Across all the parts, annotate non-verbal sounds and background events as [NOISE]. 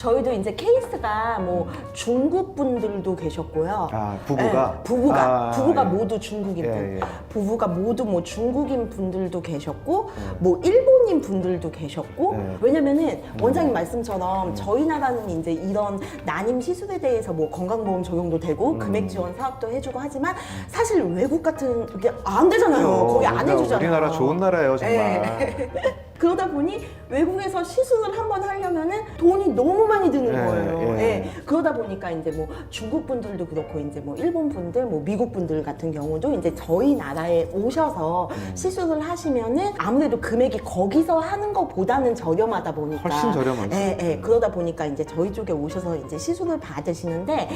저희도 이제 케이스가 뭐 중국 분들도 계셨고요. 아, 부부가? 네, 부부가 아, 부부가 예. 모두 중국인 분, 예, 예. 부부가 모두 뭐 중국인 분들도 계셨고, 뭐 일본 인 분들도 계셨고, 예. 왜냐면은 원장님 말씀처럼 저희 나라는 이제 이런 난임 시술에 대해서 뭐 건강보험 적용도 되고 금액 지원 사업도 해주고 하지만 사실 외국 같은 게 안 되잖아요. 거의 안 우리나라- 해주잖아요. 우리나라 좋은 나라예요, 정말. 예. [LAUGHS] 그러다 보니 외국에서 시술을 한번 하려면은 돈이 너무 많이 드는 예, 거예요. 예. 예. 그러다 보니까 이제 뭐 중국 분들도 그렇고 이제 뭐 일본 분들, 뭐 미국 분들 같은 경우도 이제 저희 나라에 오셔서 음. 시술을 하시면은 아무래도 금액이 거기서 하는 것보다는 저렴하다 보니까 훨씬 저렴하죠. 예, 예. 그러다 보니까 이제 저희 쪽에 오셔서 이제 시술을 받으시는데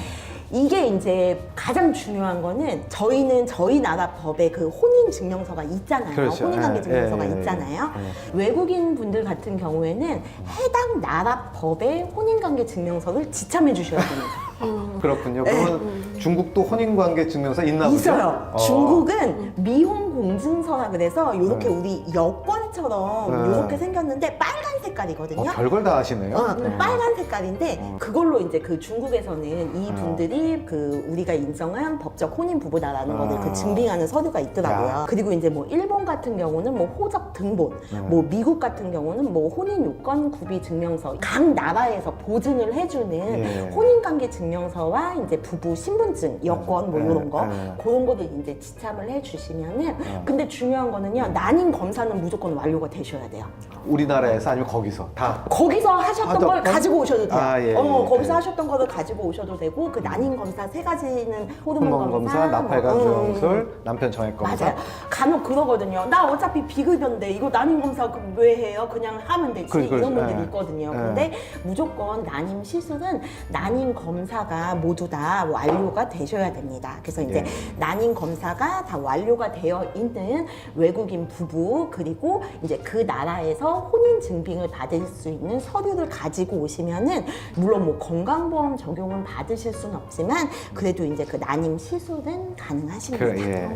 이게 이제 가장 중요한 거는 저희는 저희 나라 법에 그 혼인 증명서가 있잖아요. 그렇죠. 혼인관계 예, 증명서가 예, 예, 있잖아요. 예. 외국인 분들 같은 경우에는 해당 나라 법에 혼인관계 증명서를 지참해 주셔야 됩니다. 그렇군요. 그러면 중국도 혼인관계 증명서 있나 보죠? 네. 있어요. 어. 중국은 미혼 공증서라 그래서 이렇게 우리 여권처럼 네. 이렇게 생겼는데 빨간 색깔이거든요. 어, 별걸 다 하시네요. 어, 네. 빨간 색깔인데 어. 그걸로 이제 그 중국에서는 이 어. 분들이 그 우리가 인정한 법적 혼인 부부다라는 거를 어. 그 증빙하는 서류가 있더라고요. 야. 그리고 이제 뭐 일본 같은 경우는 뭐 호적 등본, 음. 뭐 미국 같은 경우는 뭐 혼인 요건 구비 증명서 각 나라에서 보증을 해주는 예. 혼인 관계 증명서와 이제 부부 신분증, 여권 뭐 예, 이런 거 예. 그런 거를 이제 지참을 해주시면은 어. 근데 중요한 거는요 난임 검사는 무조건 완료가 되셔야 돼요. 우리나라에서 아니면 거기서 다. 거기서 하셨던 하던 걸 건? 가지고 오셔도 돼요. 아, 예, 어, 예, 거기서 예. 하셨던 거를 가지고 오셔도 되고 그 난임 검사 세 가지는 호르몬, 호르몬 검사, 뭐, 나팔관 음, 주술, 남편 정액 검사. 맞아요. 간혹 그러거든요. 나 어차피 비급여인데 이거 난임 검사 그왜 해요? 그냥 하면 되지. 그래, 그래. 이런 분들이 예. 있거든요. 예. 근데 무조건 난임 시술은 난임 검사가 모두 다 완료가 되셔야 됩니다. 그래서 이제 예. 난임 검사가 다 완료가 되어 있는 외국인 부부 그리고 이제 그 나라에서 혼인 증빙을 받을 수 있는 서류를 가지고 오시면은 물론 뭐 건강보험 적용은 받으실 수는 없지만 그래도 이제 그 난임 시술은 가능하십니다. 그, 예.